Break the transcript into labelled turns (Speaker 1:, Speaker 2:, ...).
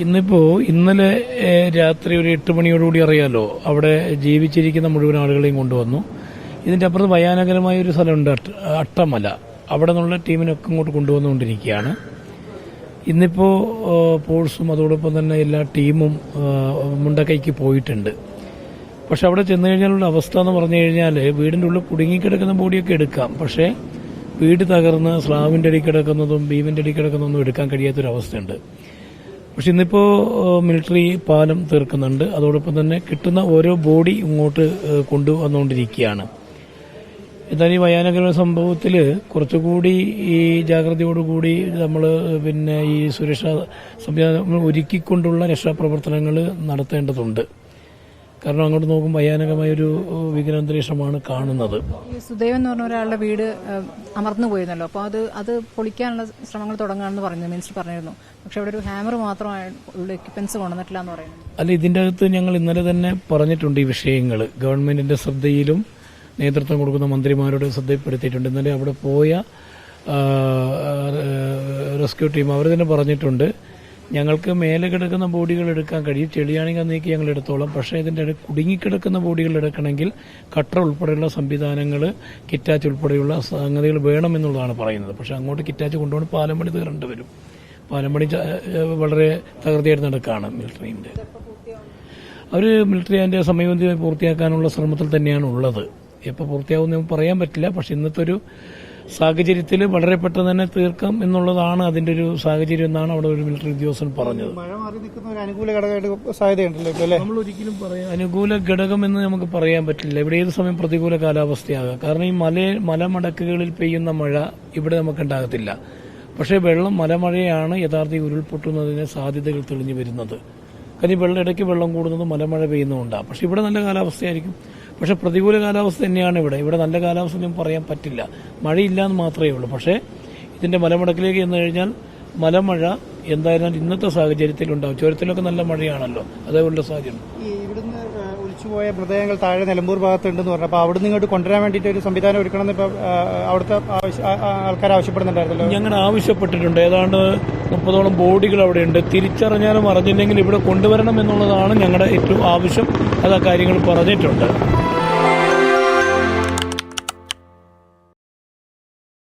Speaker 1: ഇന്നിപ്പോ ഇന്നലെ രാത്രി ഒരു എട്ട് മണിയോടുകൂടി അറിയാലോ അവിടെ ജീവിച്ചിരിക്കുന്ന മുഴുവൻ ആളുകളെയും കൊണ്ടുവന്നു. ഇതിന്റെ അപ്പുറത്ത് ഭയാനകരമായ ഒരു സ്ഥലമുണ്ട് അട്ടമല. അവിടെ നിന്നുള്ള ടീമിനൊക്കെ ഇങ്ങോട്ട് കൊണ്ടുവന്നുകൊണ്ടിരിക്കുകയാണ്. ഇന്നിപ്പോ പോഴ്സും അതോടൊപ്പം തന്നെ എല്ലാ ടീമും മുണ്ടക്കൈക്ക് പോയിട്ടുണ്ട്. പക്ഷെ അവിടെ ചെന്ന് കഴിഞ്ഞാലുള്ള അവസ്ഥ എന്ന് പറഞ്ഞു കഴിഞ്ഞാൽ വീടിന്റെ ഉള്ളിൽ കുടുങ്ങിക്കിടക്കുന്ന ബോഡിയൊക്കെ എടുക്കാം. പക്ഷേ വീട് തകർന്ന് സ്ലാവിന്റെ അടി കിടക്കുന്നതും ഭീമിന്റെ അടി കിടക്കുന്നതും എടുക്കാൻ കഴിയാത്തൊരവസ്ഥയുണ്ട്. പക്ഷെ ഇന്നിപ്പോ മിലിറ്ററി പാലം തീർക്കുന്നുണ്ട്. അതോടൊപ്പം തന്നെ കിട്ടുന്ന ഓരോ ബോഡി ഇങ്ങോട്ട് കൊണ്ടുവന്നുകൊണ്ടിരിക്കുകയാണ്. എന്നാൽ ഈ വയാനഗര സംഭവത്തിൽ കുറച്ചുകൂടി ഈ ജാഗ്രതയോടുകൂടി നമ്മൾ പിന്നെ ഈ സുരക്ഷാ സംവിധാനം ഒരുക്കിക്കൊണ്ടുള്ള രക്ഷാപ്രവർത്തനങ്ങൾ നടത്തേണ്ടതുണ്ട്. കാരണം അങ്ങോട്ട് നോക്കുമ്പോൾ ഭയാനകമായൊരു ഏഹ്, വികലാന്തരീക്ഷമാണ് കാണുന്നത്.
Speaker 2: സുദേവൻ എന്ന് പറഞ്ഞ ഒരാളുടെ വീട് അമർന്നു പോയിരുന്നല്ലോ. അപ്പോൾ അത് അത് പൊളിക്കാനുള്ള ശ്രമങ്ങൾ തുടങ്ങാമെന്ന് പറഞ്ഞു മിനിസ്റ്റർ പറഞ്ഞിരുന്നു. പക്ഷെ അവിടെ ഒരു ഹാമർ മാത്രമായുള്ള എക്യുപ്മെന്റ്സ് കൊണ്ടുവന്നിട്ടില്ല എന്ന് പറയുന്നു.
Speaker 1: അല്ല ഇതിന്റെ അകത്ത് ഞങ്ങൾ ഇന്നലെ തന്നെ പറഞ്ഞിട്ടുണ്ട് ഈ വിഷയങ്ങൾ ഗവൺമെന്റിന്റെ ശ്രദ്ധയിലും നേതൃത്വം കൊടുക്കുന്ന മന്ത്രിമാരോട് ശ്രദ്ധയിൽപ്പെടുത്തിയിട്ടുണ്ട്. ഇന്നലെ അവിടെ പോയ റെസ്ക്യൂ ടീം അവർ തന്നെ പറഞ്ഞിട്ടുണ്ട്. ഞങ്ങൾക്ക് മേലെ കിടക്കുന്ന ബോഡികൾ എടുക്കാൻ കഴിയും. ചെളിയാണെങ്കിൽ നീക്കി ഞങ്ങൾ എടുത്തോളാം. പക്ഷേ ഇതിന്റെ കുടുങ്ങിക്കിടക്കുന്ന ബോഡികൾ എടുക്കണമെങ്കിൽ കട്ടർ ഉൾപ്പെടെയുള്ള സംവിധാനങ്ങൾ കിറ്റാച്ച് ഉൾപ്പെടെയുള്ള സംഗതികൾ വേണമെന്നുള്ളതാണ് പറയുന്നത്. പക്ഷേ അങ്ങോട്ട് കിറ്റാച്ച് കൊണ്ടുപോകണം പാലം പണി തീരേണ്ടി വരും. പാലം പണി വളരെ തകൃതിയായിട്ട് നടക്കുകയാണ് മിലിറ്ററിന്റെ. അവർ മിലിറ്ററി അതിന്റെ സമയബന്ധിതമായി പൂർത്തിയാക്കാനുള്ള ശ്രമത്തിൽ തന്നെയാണ് ഉള്ളത്. എപ്പോൾ പൂർത്തിയാവും പറയാൻ പറ്റില്ല. പക്ഷെ ഇന്നത്തെ ഒരു സാഹചര്യത്തിൽ വളരെ പെട്ടെന്ന് തന്നെ തീർക്കാം എന്നുള്ളതാണ് അതിന്റെ ഒരു സാഹചര്യം എന്നാണ് അവിടെ ഒരു മിലിറ്ററി ഉദ്യോഗസ്ഥൻ പറഞ്ഞത്.
Speaker 3: മഴ മാറി നിൽക്കുന്ന ഒരു അനുകൂല ഘടകമായിട്ട് സാധ്യതയുണ്ടല്ലോ
Speaker 1: നമ്മൾ ഒരിക്കലും പറയാം അനുകൂല ഘടകം എന്ന് നമുക്ക് പറയാൻ പറ്റില്ല. ഇവിടെ ഏത് സമയം പ്രതികൂല കാലാവസ്ഥയാകാം. കാരണം ഈ മല മലമടക്കുകളിൽ പെയ്യുന്ന മഴ ഇവിടെ നമുക്ക് ഉണ്ടാകത്തില്ല. പക്ഷേ വെള്ളം മലമഴയാണ് യഥാർത്ഥ ഉരുൾപൊട്ടുന്നതിന് സാധ്യതകൾ തെളിഞ്ഞു വരുന്നത്. കാര്യം വെള്ളം ഇടയ്ക്ക് വെള്ളം കൂടുന്നത് മലമഴ പെയ്യുന്നതുകൊണ്ടാണ് പക്ഷെ ഇവിടെ നല്ല കാലാവസ്ഥയായിരിക്കും. പക്ഷെ പ്രതികൂല കാലാവസ്ഥ തന്നെയാണ് ഇവിടെ. ഇവിടെ നല്ല കാലാവസ്ഥ ഒന്നും പറയാൻ പറ്റില്ല. മഴയില്ല എന്ന് മാത്രമേ ഉള്ളൂ. പക്ഷേ ഇതിന്റെ മലമുടക്കിലേക്ക് ചെന്ന് കഴിഞ്ഞാൽ മലമഴ എന്തായാലും ഇന്നത്തെ സാഹചര്യത്തിൽ ഉണ്ടാവും. ചുരത്തിലൊക്കെ നല്ല മഴയാണല്ലോ. അതേപോലുള്ള സാഹചര്യം.
Speaker 3: ഒലിച്ചുപോയ മൃതദേഹങ്ങൾ താഴെ നിലമ്പൂർ ഭാഗത്തുണ്ടെന്ന് പറഞ്ഞു. അപ്പൊ അവിടുന്ന് ഇങ്ങോട്ട് കൊണ്ടുവരാൻ വേണ്ടിയിട്ട് ഒരു സംവിധാനം ഒരുക്കണമെന്ന് ഇപ്പൊ ആ, അവിടുത്തെ ആൾക്കാർ ആവശ്യപ്പെടുന്നുണ്ടായിരുന്നല്ലോ?
Speaker 1: ഞങ്ങൾ ആവശ്യപ്പെട്ടിട്ടുണ്ട്. ഏതാണ്ട് മുപ്പതോളം ബോഡികൾ അവിടെയുണ്ട്. തിരിച്ചറിഞ്ഞാലും അറിഞ്ഞില്ലെങ്കിൽ ഇവിടെ കൊണ്ടുവരണം എന്നുള്ളതാണ് ഞങ്ങളുടെ ഏറ്റവും ആവശ്യം. അത് കാര്യങ്ങൾ പറഞ്ഞിട്ടുണ്ട്.